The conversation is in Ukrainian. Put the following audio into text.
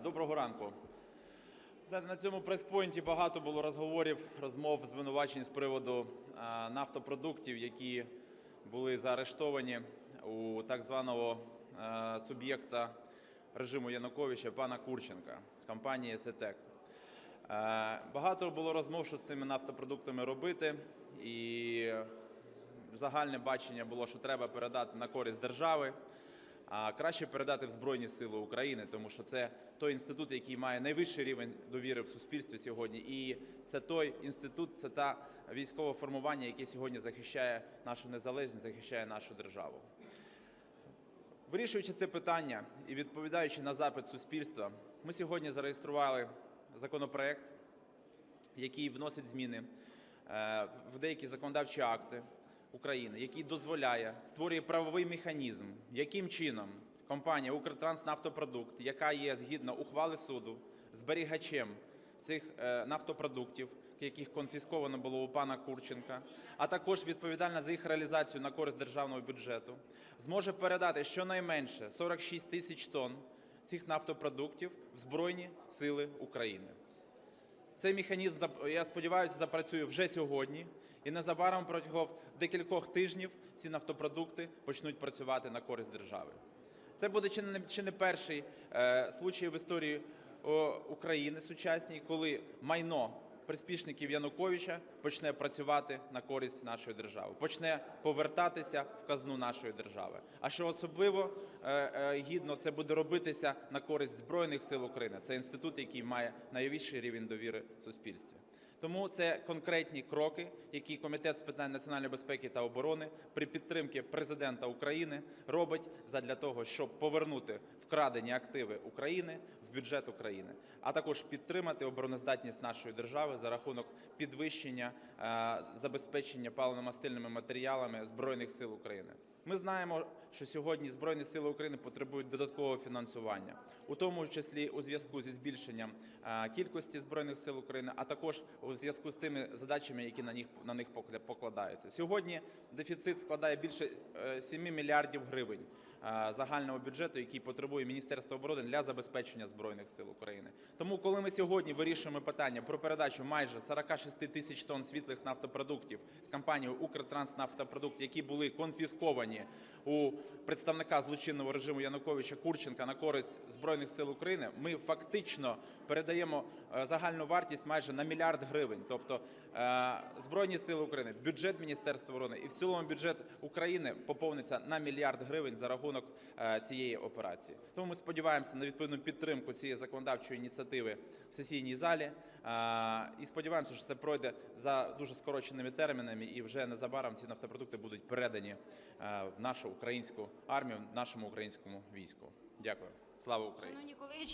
Доброго ранку. На цьому прес-пойнті багато було розговорів, розмов, звинувачень з приводу нафтопродуктів, які були заарештовані у так званого суб'єкта режиму Януковича пана Курченка, компанії «СЕТЕК». Е, Багато було розмов, що з цими нафтопродуктами робити, і загальне бачення було, що треба передати на користь держави, а краще передати в Збройні Сили України, тому що це той інститут, який має найвищий рівень довіри в суспільстві сьогодні, і це той інститут, це та військове формування, яке сьогодні захищає нашу незалежність, захищає нашу державу. Вирішуючи це питання і відповідаючи на запит суспільства, ми сьогодні зареєстрували законопроект, який вносить зміни е, в деякі законодавчі акти України, який дозволяє, створює правовий механізм, яким чином компанія «Укртранснафтопродукт», яка є згідно ухвали суду зберігачем цих е, нафтопродуктів, яких конфісковано було у пана Курченка, а також відповідальна за їх реалізацію на користь державного бюджету, зможе передати щонайменше 46 тисяч тонн цих нафтопродуктів в Збройні Сили України. Цей механізм, я сподіваюся, запрацює вже сьогодні, і незабаром протягом декількох тижнів ці нафтопродукти почнуть працювати на користь держави. Це буде чи не, чи не перший е, случай в історії України сучасній, коли майно приспішників Януковича почне працювати на користь нашої держави, почне повертатися в казну нашої держави. А що особливо е, е, гідно, це буде робитися на користь Збройних сил України. Це інститут, який має найвищий рівень довіри в суспільстві. Тому це конкретні кроки, які Комітет з питань національної безпеки та оборони при підтримці президента України робить задля того, щоб повернути вкрадені активи України бюджет України, а також підтримати обороноздатність нашої держави за рахунок підвищення е, забезпечення паливно-мастильними матеріалами Збройних сил України. Ми знаємо, що сьогодні Збройні Сили України потребують додаткового фінансування, у тому числі у зв'язку зі збільшенням е, кількості Збройних сил України, а також у зв'язку з тими задачами, які на них, на них покладаються. Сьогодні дефіцит складає більше е, 7 мільярдів гривень е, загального бюджету, який потребує Міністерство оборони для забезпечення Збройних сил України. Тому, коли ми сьогодні вирішуємо питання про передачу майже 46 тисяч тонн світлих нафтопродуктів з компанією «Укртранснафтопродукт», які були конфісковані у представника злочинного режиму Януковича Курченка на користь Збройних сил України, ми фактично передаємо е, загальну вартість майже на мільярд гривень. Тобто е, Збройні сили України, бюджет Міністерства оборони і в цілому бюджет України поповниться на мільярд гривень за рахунок е, цієї операції. Тому ми сподіваємося на відповідну підтримку цієї законодавчої ініціативи в сесійній залі е, і сподіваємося, що це пройде за дуже скороченими термінами, і вже незабаром ці нафтопродукти будуть передані е, в нашу українську армію, нашому українському війську. Дякую. Слава Україні!